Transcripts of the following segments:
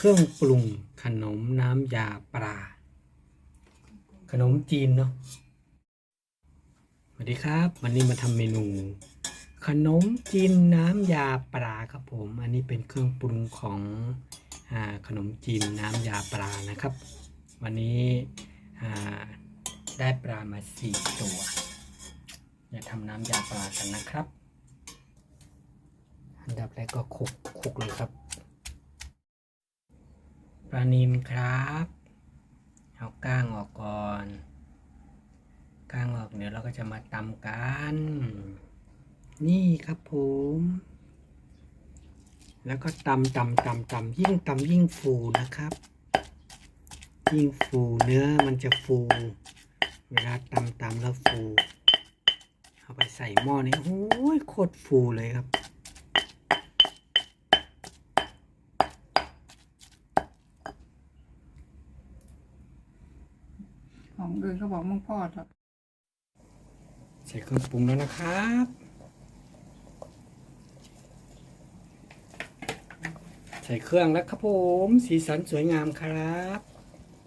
เครื่องปรุงขนมน้ำยาปลา ขนมจีนเนาะสวัสดีครับ วันนี้มาทำเมนู ขนมจีนน้ำยาปลาครับผม อันนี้เป็นเครื่องปรุงของอขนมจีนน้ำยาปลานะครับ วันนี้ได้ปลามาสี่ตัวจะทำน้ำยาปลากันนะครับ อันดับแรกก็คลุกคลุกเลยครับ ปลานินครับ เอาก้างออกก่อน ก้างออกเดี๋ยวเราก็จะมาตำกัน นี่ครับผม แล้วก็ตำตำตำตำยิ่งตำยิ่งฟูนะครับ ยิ่งฟูเนื้อมันจะฟู เวลาตำตำแล้วฟู เอาไปใส่หม้อนี้โอ้ยโคตรฟูเลยครับ ของอื่นเขาบอกมึงพอดอะใส่เครื่องปรุงแล้วนะครับใส่เครื่องแล้วครับผม สีสันสวยงามครับ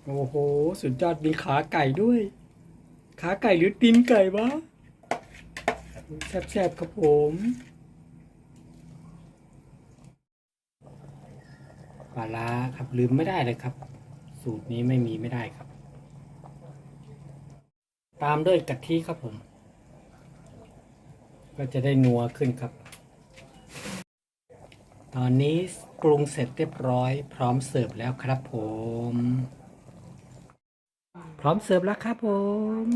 โอ้โห สุดยอดมีขาไก่ด้วย ขาไก่หรือตีนไก่วะแซ่บๆครับผมปลาร้าครับลืมไม่ได้เลยครับ สูตรนี้ไม่มีไม่ได้ครับ ตามด้วยกะทิครับผม ก็จะได้นัวขึ้นครับ ตอนนี้ปรุงเสร็จเรียบร้อย พร้อมเสิร์ฟแล้วครับผม พร้อมเสิร์ฟแล้วครับผม